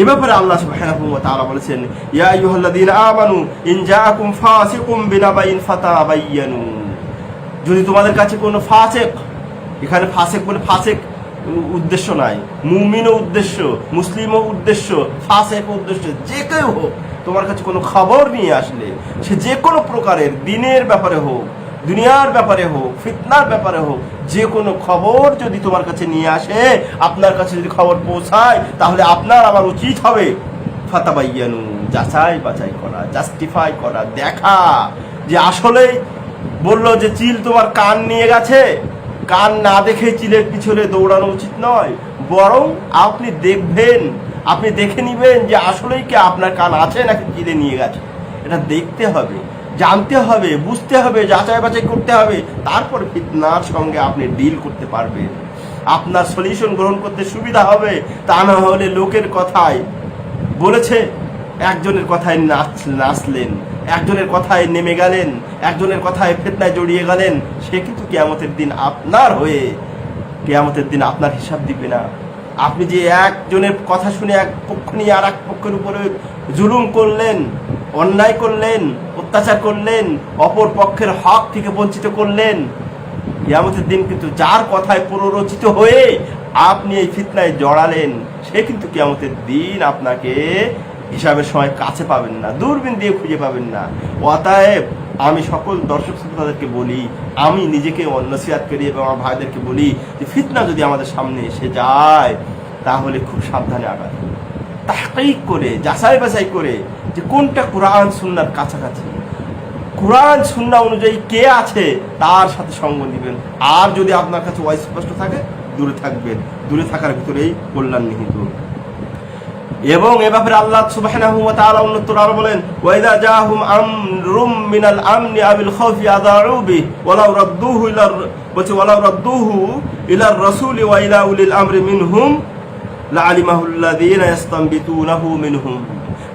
এ ব্যাপারে আল্লাহ সুবহানাহু ওয়া তাআলা বলেছেন, ইয়া আইয়ুহাল্লাযীনা আমানু, ইন জাআকুম ফাসিকুম বিনাবাইন ফাতাবায়ানু যদি তোমাদের কাছে কোনো ফাসেক, এখানে ফাসেক বলে ফাসেক উদ্দেশ্য নাই, মুমিনও উদ্দেশ্য, মুসলিমও উদ্দেশ্য ফাসেক উদ্দেশ্য, যে কেউ হোক, তোমার কাছে কোনো খবর নিয়ে আসলে, সে যে কোনো প্রকারের দিনের ব্যাপারে হোক দুনিয়ার ব্যাপারে হোক, ফিতনার ব্যাপারে হোক, যে কোনো খবর যদি তোমার কাছে নিয়ে আসে, আপনার কাছে যদি খবর পৌঁছায়, তাহলে আপনার আমার উচিত হবে ফাতাবাইয়ানু, যাচাই বাছাই করা জাস্টিফাই করা, দেখা। যে আসলেই বলল যে চিল তোমার কান নিয়ে গেছে, কান না দেখে চিলের পিছনে দৌড়ানো উচিত নয়, বরং আপনি দেখবেন, আপনি দেখে নিবেন যে আসলেই কি আপনার কান আছে নাকি চিলে নিয়ে গেছে। এটা দেখতে হবে। জানতে হবে, বুঝতে হবে, যাচাই বাছাই করতে হবে। তারপর ফিতনার সঙ্গে আপনি ডিল করতে পারবেন। আপনার সলিউশন গ্রহণ করতে সুবিধা হবে, তা না হলে লোকের কথায় বলেছে, একজনের কথায় নাচ, নাচলেন, একজনের কথায় নেমে গেলেন, একজনের কথায় ফেতনায় জড়িয়ে গেলেন, সে কিন্তু কেয়ামতের দিন আপনার হয়ে, কেয়ামতের দিন আপনার হিসাব দিবে না। আপনি যে একজনের কথা শুনে এক পক্ষ নিয়ে আর এক পক্ষের উপরে জুলুম করলেন অন্যায় করলেন, অত্যাচার করলেন, অপর পক্ষের হক থেকে বঞ্চিত করলেন, কিয়ামতের দিন কিন্তু যার কথায় প্ররোচিত হয়ে আপনি এই ফিতনায় জড়ালেন, সে কিন্তু কিয়ামতের দিন আপনাকে হিসাবের সময় কাছে পাবেন না, দূরবীন দিয়ে খুঁজে পাবেন না অতএব আমি সকল দর্শক শ্রোতাদেরকে বলি, আমি নিজেকে অন্নসিয়াত করি এবং আমার ভাইদেরকে বলি যে, ফিতনা যদি আমাদের সামনে এসে যায়, তাহলে খুব সাবধানে আগাতে। তাহকিক করে, যাচাই বাছাই করে যে কোনটা কোরআন, সুন্নার কাছাকাছি। কোরআন, সুন্না অনুযায়ী কে আছে, তার সাথে সঙ্গ দিবেন আর যদি আপনার কাছে অস্পষ্ট থাকে, দূরে থাকবেন। দূরে থাকার ভিতরেই কল্যাণ নিহিত। এবং এ ব্যাপারে আল্লাহ অন্যত্র আরও বলেন, ওয়াইদা জাহুম আমরুম মিনাল আমনি আবিল খাউফি বলছে উলিল আমরি মিনহুম।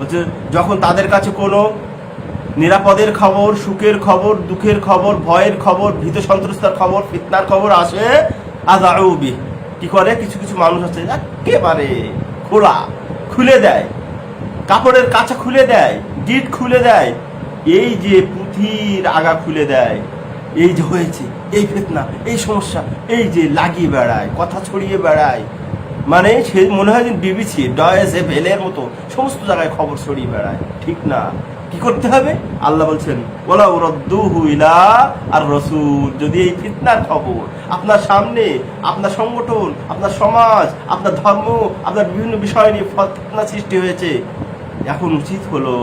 বলছে, যখন তাদের কাছে কোনো নিরাপদের খবর, সুখের খবর, দুঃখের খবর, ভয়ের খবর, ভীত সন্ত্রস্তার খবর, ফিতনার খবর আসে আজাউবি কি করে? কিছু কিছু মানুষ আছে, একেবারে খোলা, খুলে দেয়। কাপড়ের কাঁচা খুলে দেয়, গিট খুলে দেয়। এই যে পুঁথির আগা খুলে দেয়, এই যে হয়েছে, এই ফেতনা, এই সমস্যা, এই যে লাগিয়ে বেড়ায়, কথা ছড়িয়ে বেড়ায় মানে সে মনে হয় যে বিবিসি ডয়েস এফ এল এর মতো সমস্ত জায়গায় খবর ছড়িয়ে বেড়ায়। ঠিক না? কি করতে হবে? আল্লাহ বলছেন ওলা রদ্দুহু ইলা আর রসুল যদি এই ফিতনার খবর আপনার সামনে, আপনার সংগঠন, আপনার সমাজ, আপনার ধর্ম, আপনার বিভিন্ন বিষয় নিয়ে ফিতনা সৃষ্টি হয়েছে, এখন উচিত হলো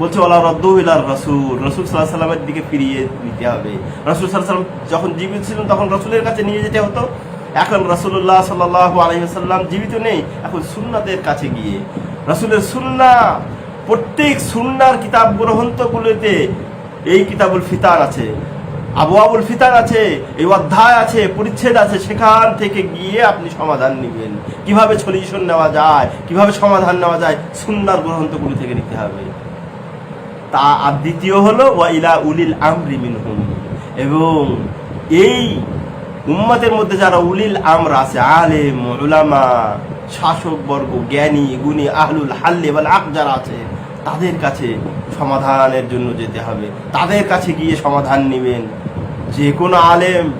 বলছে ওলা রদ্দু ইলার রসুল রসুল সাল্লাহ সাল্লামের দিকে ফিরিয়ে নিতে হবে। রসুল সাল্লাহ সাল্লাম যখন জীবিত ছিলেন, তখন রসুলের কাছে নিয়ে যেতে হতো। এখন রসুল্লাহ সাল্লাহ আলহিহাল্লাম জীবিত নেই, এখন সুন্নাদের কাছে গিয়ে। রসুলের সুন্না, প্রত্যেক সুন্নার কিতাব গ্রন্থগুলোতে এই কিতাবুল ফিতার আছে আবু আবুল ফিতার আছে, এই অধ্যায় আছে, পরিচ্ছেদ আছে, সেখান থেকে গিয়ে আপনি সমাধান নেবেন। কীভাবে সলিউশন নেওয়া যায়, কীভাবে সমাধান নেওয়া যায়, সুন্নার গ্রন্থগুলি থেকে নিতে হবে। তা আর দ্বিতীয় হলো ওয়াইলা উলিল আমরি মিনহুম। এবং এই উম্মতের মধ্যে যারা উলিল আমরা আছে, আলেম, উলামা, শাসক বর্গ, জ্ঞানী, গুণী, আহলুল হাল্লে বা আক যারা আছে, তাদের কাছে সমাধানের জন্য যেতে হবে। তাদের কাছে গিয়ে সমাধান নেবেন। যে কোনো আলেম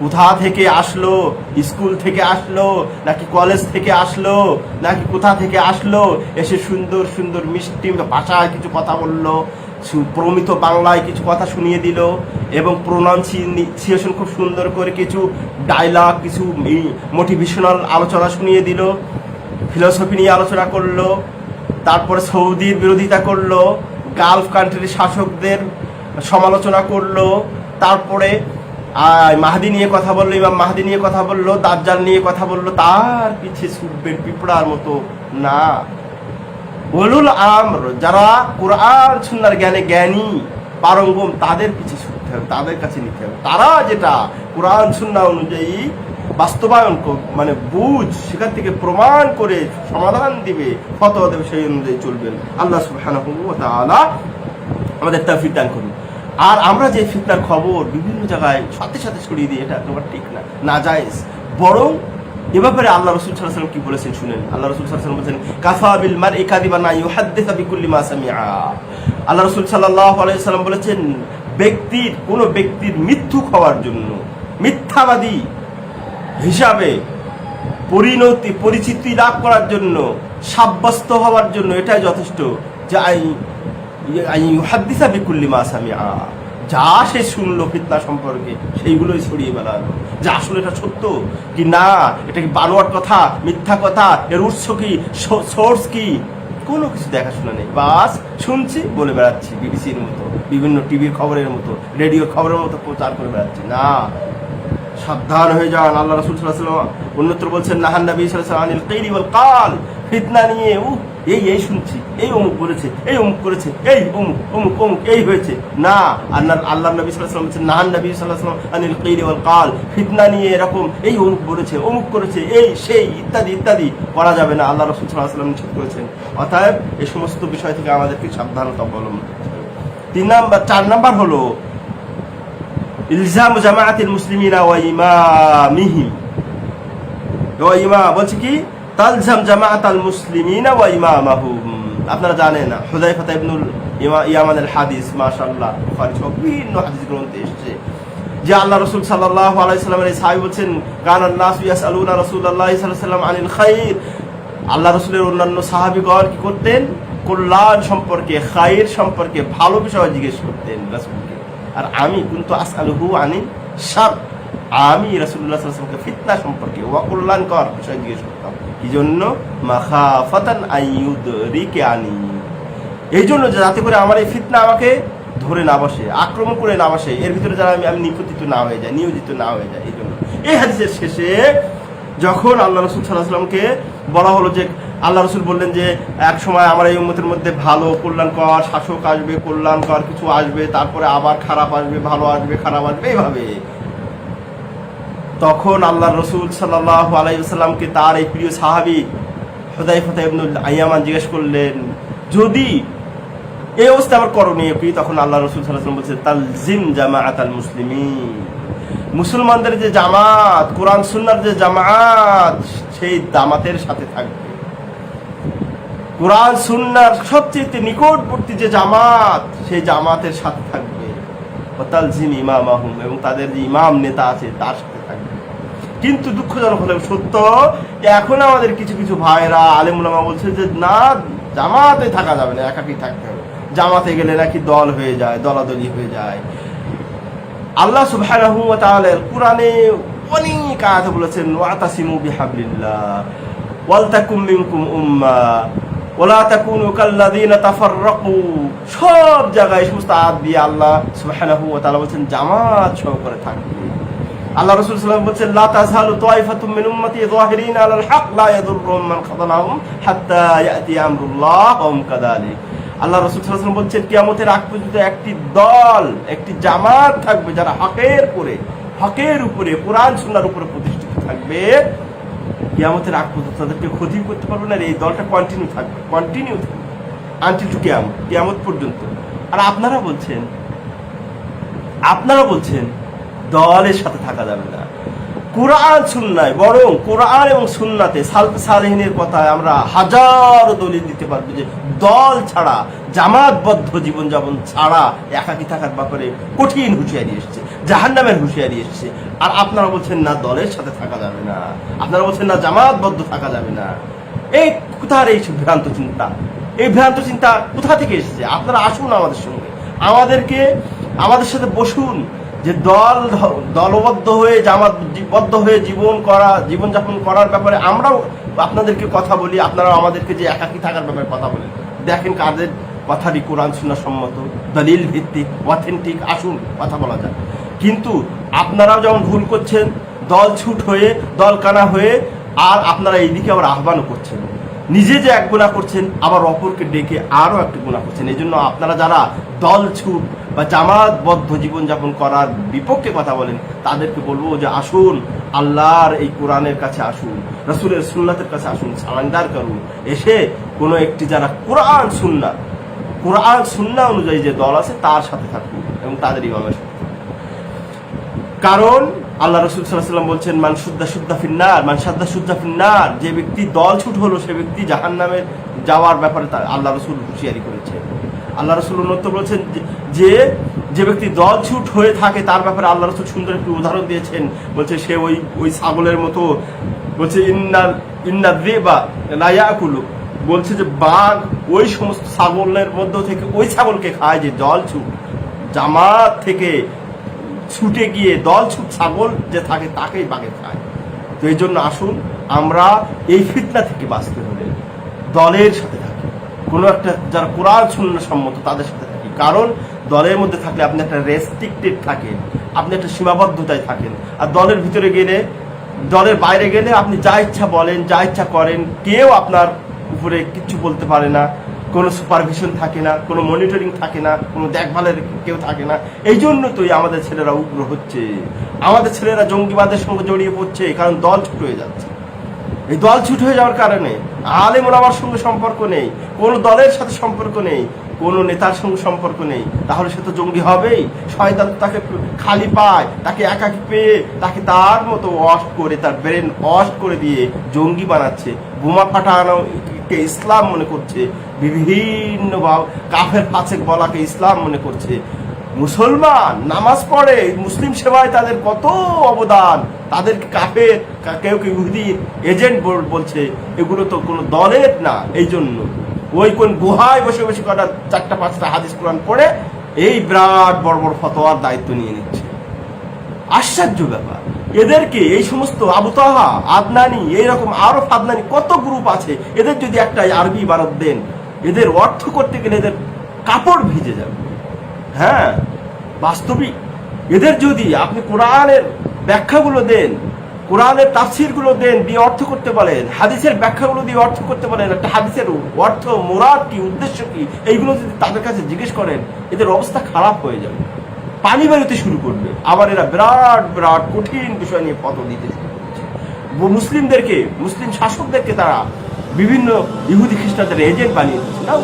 কোথা থেকে আসলো? স্কুল থেকে আসলো? নাকি কলেজ থেকে আসলো? নাকি কোথা থেকে আসলো? এসে সুন্দর সুন্দর মিষ্টি ভাষায় কিছু কথা বলল প্রমিত বাংলায় কিছু কথা শুনিয়ে দিল। এবং প্রোনাউন্সিয়েশন খুব সুন্দর করে কিছু ডায়লগ কিছু মোটিভেশনাল আলোচনা শুনিয়ে দিল ফিলোসফি নিয়ে আলোচনা করল, তারপরে সৌদির বিরোধিতা করল গালফ কান্ট্রির শাসকদের সমালোচনা করল, তারপরে মাহাদি নিয়ে কথা বলল, ইমাম মাহাদি নিয়ে কথা বলল, দাজ্জাল নিয়ে কথা বলল, তার পিছে ছুটবেন পিঁপড়ার মতো। না। বলুল আমর, যারা কোরআন, সুন্নার জ্ঞানে জ্ঞানী, পারঙ্গম, তাদের পিছে ছুটতে হবে, তাদের কাছে নিতে হবে। তারা যেটা কোরআন সুন্না অনুযায়ী বাস্তবায়ন মানে বুঝ, সেখান থেকে প্রমাণ করে সমাধান দিবে, ফতোয়া দেবে, সেই অনুযায়ী চলবেন। আল্লাহ সুবহানাহু ওয়া তাআলা আমাদের তৌফিক দান করুন। আর আমরা যে ফিতনার খবর বিভিন্ন জায়গায় সাথে সাথে ছড়িয়ে দিই, এটা তোমার ঠিক না না জায়েজ বরং এ ব্যাপারে আল্লাহ রসুল সাল্লাম কি বলেছেন শুনেন? আল্লাহ রসুল সাল্লাম বলছেন, কাফা বিল মার একাদিবা না ইউহাদ্দিসা বিকুল্লি মা সামিআ। আল্লাহ রসুল সাল্লাল্লাহু আলাইহি সাল্লাম বলেছেন ব্যক্তির, কোনো ব্যক্তির মিথ্যুক হওয়ার জন্য, মিথ্যাবাদী হিসাবে পরিণতি, পরিচিতি লাভ করার জন্য, সাব্যস্ত হওয়ার জন্য এটাই যথেষ্ট যে আই হাদ্দিসা বিকুল্লি মা সামিআ। যা সে শুনলো ফিতনা সম্পর্কে, সেইগুলোই ছড়িয়ে বেড়ালো। যে আসলে এটা সত্য? কি না? এটা কি বানোয়ার কথা? মিথ্যা কথা? এর উৎস কি? সোর্স কি? কোনো কিছু দেখাশোনা নেই। বাস শুনছি, বলে বেড়াচ্ছি, বিবিসির মতো, বিভিন্ন টিভির খবরের মতো, রেডিও খবরের মতো প্রচার করে বেড়াচ্ছি। না সাবধান হয়ে যান, আল্লাহ রসুল সাল্লাহ অন্যত্র বলছেন, নাহান নবী সাল্লাহ আনিল কৈরি বল কাল। ফিতনা নিয়ে উ এই এই শুনছি, এই অমুক বলেছে, এই অমুক করেছে, এই অমুক অমুক অমুক, এই হয়েছে। না, আল্লাহ আল্লাহ নবী সাল্লাহ বলছেন, নাহান নবী সাল্লাম আনিল কৈরি বল কাল। ফিতনা নিয়ে এরকম, এই অমুক বলেছে, অমুক করেছে, এই, সেই, ইত্যাদি ইত্যাদি করা যাবে না। আল্লাহ রসুল সাল্লাহ সাল্লাম ঠিক করেছেন। অতএব এই সমস্ত বিষয় থেকে আমাদেরকে সাবধানতা অবলম্বন তিন নাম্বার, চার নাম্বার হলো ইলজাম জামাআতিল মুসলিমিনা ওয়া ইমামিহিম। ওয়া ইমা, বলছে কি? তালজাম জামাআতাল মুসলিমিনা ওয়া ইমামাহুম। আপনারা জানেন হুযায়ফা ইবনুল ইমা- ইয়ামান আল হাদিস, মাশাআল্লাহ, বুখারী সহ হাদিস গ্রন্থে এসেছে। যে আল্লাহ রাসূল সাল্লাল্লাহু আলাইহি সাল্লামের এই সাহাবী বলছেন কানান নাসু ইয়াসআলুনা রাসূলুল্লাহি সাল্লাল্লাহু আলাইহি সাল্লাম আনিল খাইর। আল্লাহ রসুলের অন্যান্য সাহাবিগণ কি করতেন? কল্যাণ সম্পর্কে খায়ের সম্পর্কে ভালো বিষয় জিজ্ঞেস করতেন রাসুলকে। আর আমি কিন্তু আসআলুহু আনি সার আমি সাল্লাল্লাহু ফিতনা সম্পর্কে ওয়া কল্যাণকর বিষয় জিজ্ঞেস করতাম কি জন্য মাখাফাতান আইয়ুদরিকে আনি। এই জন্য যাতে করে আমার এই ফিতনা আমাকে ধরে না বসে, আক্রমণ করে না বসে, এর ভিতরে যারা আমি আমি নিপতিত না হয়ে যায় নিয়োজিত না হয়ে যায় এই জন্য এই হাদিসের শেষে যখন আল্লাহ রসুল সাল্লাহ সাল্লামকে বলা হলো যে, আল্লাহ রসুল বললেন যে, এক সময় আমার এই উম্মতের মধ্যে ভালো কল্যাণকর, শাসক আসবে, কল্যাণকর কিছু আসবে, তারপরে আবার খারাপ আসবে, ভালো আসবে, খারাপ আসবে, এইভাবে। তখন আল্লাহ রসুল সাল্লাহ আলাইসাল্লামকে তার এই প্রিয় সাহাবি হদাই ইবনুল আইয়ামান জিজ্ঞেস করলেন, যদি এই অবস্থা আমার করণীয় কি? তখন আল্লাহ রসুল সাল্লাহ বলছে তালজিম জামা আতাল মুসলিমিন। মুসলমানদের যে জামাত, কোরআন, সুন্নার যে জামাত, সেই জামাতের সাথে থাকবে। কোরআন, সুন্নার সবচেয়ে নিকটবর্তী যে জামাত, সেই জামাতের সাথে থাকবে। জিম ইমাম আহম এবং তাদের যে ইমাম নেতা আছে, তার সাথে থাকবে। কিন্তু দুঃখজনক হলেও সত্য এখন আমাদের কিছু কিছু ভাইরা, আলেমুলামা বলছে যে, না, জামাতে থাকা যাবে না, একাকি থাকতে হবে। জামাতে গেলে নাকি দল হয়ে যায়, দলাদলি হয়ে যায়। আল্লাহ তাআলা কোরআনে অনেক আয়াত বলেছেন, ওয়াতাসিমু বিহাবলিল্লাহ ওয়াল তাকুম মিনকুম উম্মা, ওয়ালা তাকুনু কাল্লাযিনা তাফাররাকু। সব জায়গায় সমস্ত আয়াত দিয়ে আল্লাহ সুবহানাহু ওয়া তাআলা বলেছেন, জামাত সহকারে থাকবে। আল্লাহ রাসূল সাল্লাল্লাহু আলাইহি বলেছেন, লা তাযহালু তাইফাতুম মিন উম্মতি যাহিরিনা আলাল হক, লা ইয়াদুররুহুম মান খাযালাহুম হাত্তা ইয়াতি আমরুল্লাহ ওয়া হুম কাযালিক। আল্লাহ রসুল সাল্লাম বলছেন, কিয়ামতের আগ পর্যন্ত একটি দল, একটি জামাত থাকবে যারা হকের উপরে হকের উপরে, কোরআন, সুন্নার উপরে প্রতিষ্ঠিত থাকবে। কিয়ামতের আগ পর্যন্ত তাদেরকে ক্ষতি করতে পারবে না এই দলটা কন্টিনিউ থাকবে কন্টিনিউ থাকবে আনটিল টু কিয়ামত কিয়ামত পর্যন্ত। আর আপনারা বলছেন আপনারা বলছেন, দলের সাথে থাকা যাবে না। কোরআন সুন্নায়, বরং কোরআন এবং সুন্নাতে সালফ সালেহিনের কথায় আমরা হাজারো দলিল দিতে পারব যে দল ছাড়া, জামাতবদ্ধ জীবনযাপন ছাড়া একাকি থাকার ব্যাপারে কঠিন হুঁশিয়ারি এসছে, জাহান্নামের হুঁশিয়ারি এসছে। আর আপনারা বলছেন, না, দলের সাথে থাকা যাবে না। আপনারা বলছেন, না, জামাতবদ্ধ থাকা যাবে না। এই কোথার এই ভ্রান্ত চিন্তা? এই ভ্রান্ত চিন্তা কোথা থেকে এসেছে? আপনারা আসুন আমাদের সঙ্গে। আমাদেরকে, আমাদের সাথে বসুন। যে দল দলবদ্ধ হয়ে জামাতবদ্ধ হয়ে জীবন করা, জীবনযাপন করার ব্যাপারে আমরাও আপনাদেরকে কথা বলি, আপনারাও আমাদেরকে যে একাকি থাকার ব্যাপারে কথা বলেন। দেখেন কাদের কথাটি কোরআন শোনা সম্মত, দলিল ভিত্তিক, অথেন্টিক, আসুন কথা বলা যায় কিন্তু আপনারাও যেমন ভুল করছেন, দল ছুট হয়ে, দল কানা হয়ে, আর আপনারা এইদিকে আবার আহ্বানও করছেন। নিজে যে এক গুণা করছেন, আবার অপরকে ডেকে আরও একটি গুণা করছেন। এই জন্য আপনারা যারা দল ছুট বা জামাতবদ্ধ জীবনযাপন করার বিপক্ষে কথা বলেন, তাদেরকে বলব যে আসুন, আল্লাহর এই কোরআনের কাছে আসুন, রসুলের সুন্নাতের কাছে আসুন সারান্ডার করুন। এসে কোনো একটি যারা কোরআন সুন্না কোরআন সুন্না অনুযায়ী যে দল আছে, তার সাথে থাকুন এবং তাদের ইমামের সাথে কারণ আল্লাহ রসুল সাল্লাম বলছেন, মান শুদ্ধা শুদ্ধা ফিন্নার মান সাদ্দা শুদ্ধা ফিন্নার যে ব্যক্তি দল ছুট হলো, সে ব্যক্তি জাহান নামে যাওয়ার ব্যাপারে তার আল্লাহ রসুল হুঁশিয়ারি করেছে। আল্লাহ রসুল উন্নত বলছেন যে- যে ব্যক্তি দল ছুট হয়ে থাকে, তার ব্যাপারে আল্লাহ রসুল সুন্দর একটি উদাহরণ দিয়েছেন। বলছে, সে ওই ওই ছাগলের মতো, বলছে ইন্নার ইন্নার বা লায়াকুলু বলছে যে, বাঘ ওই সমস্ত ছাগলের মধ্য থেকে ওই ছাগলকে খায় যে দল ছুট জামাত থেকে ছুটে গিয়ে দল ছুট ছাগল যে থাকে, তাকেই বাঘে খায়। তো এই জন্য আসুন, আমরা এই ফিতনা থেকে বাঁচতে হলে দলের সাথে থাকি। কোনো একটা যারা কোরআন শূন্য সম্মত, তাদের সাথে থাকি। কারণ দলের মধ্যে থাকলে আপনি একটা রেস্ট্রিক্টেড থাকেন, আপনি একটা সীমাবদ্ধতায় থাকেন। আর দলের ভিতরে গেলে, দলের বাইরে গেলে আপনি যা ইচ্ছা বলেন, যা ইচ্ছা করেন, কেউ আপনার উপরে কিচ্ছু বলতে পারে না। কোনো সুপারভিশন থাকে না, কোনো মনিটরিং থাকে না, কোনো দেখভালের কেউ থাকে না। এই জন্য তো আমাদের ছেলেরা উগ্র হচ্ছে। আমাদের ছেলেরা জঙ্গিবাদের সঙ্গে জড়িয়ে পড়ছে, কারণ দল ছুট হয়ে যাচ্ছে। এই দল ছুট হয়ে যাওয়ার কারণে আলেম ওলামার সঙ্গে সম্পর্ক নেই, কোনো দলের সাথে সম্পর্ক নেই, কোনো নেতার সঙ্গে সম্পর্ক নেই। তাহলে সে তো জঙ্গি হবেই। শয়তান তাকে খালি পায়, তাকে একাকি পেয়ে, তাকে তার মতো অস্ট করে, তার ব্রেন অস্ট করে দিয়ে জঙ্গি বানাচ্ছে। বোমা ফাটানো ইসলাম মনে করছে। বিভিন্ন কাফের ফাঁসেক বলাকে ইসলাম মনে করছে। মুসলমান, নামাজ পড়ে, মুসলিম সেবায় তাদের কত অবদান? তাদেরকে কাফের কা- কেউ কেউ এজেন্ট বলছে, এগুলো তো কোনো দলের না, এই জন্য। ওই কোন গুহায় বসে বসে কটা চারটা, পাঁচটা হাদিস কোরআন পড়ে, এই বিরাট বড় বড় ফতোয়ার দায়িত্ব নিয়ে নিচ্ছে। আশ্চর্য ব্যাপার। এদেরকে এই সমস্ত আবুতাহা আদনানি, এইরকম আরও ফাদনানি কত গ্রুপ আছে? এদের যদি একটা আরবি বারত দেন, এদের অর্থ করতে গেলে এদের কাপড় ভিজে যাবে। হ্যাঁ বাস্তবিক। এদের যদি আপনি কোরআনের ব্যাখ্যাগুলো দেন, কোরআনের তাফসিরগুলো দেন, দিয়ে অর্থ করতে বলেন, হাদিসের ব্যাখ্যাগুলো দিয়ে অর্থ করতে বলেন, একটা হাদিসের অর্থ, মোরাদ কি, উদ্দেশ্য কি, এইগুলো যদি তাদের কাছে জিজ্ঞেস করেন, এদের অবস্থা খারাপ হয়ে যাবে। পানি বেরোতে শুরু করবে। আবার এরা বিরাট বিরাট কঠিন বিষয় নিয়ে পদ দিতে শুরু মুসলিমদেরকে, মুসলিম শাসকদেরকে তারা বিভিন্ন ইহুদি খ্রিস্টানদের এজেন্ট বানিয়ে দিচ্ছে। না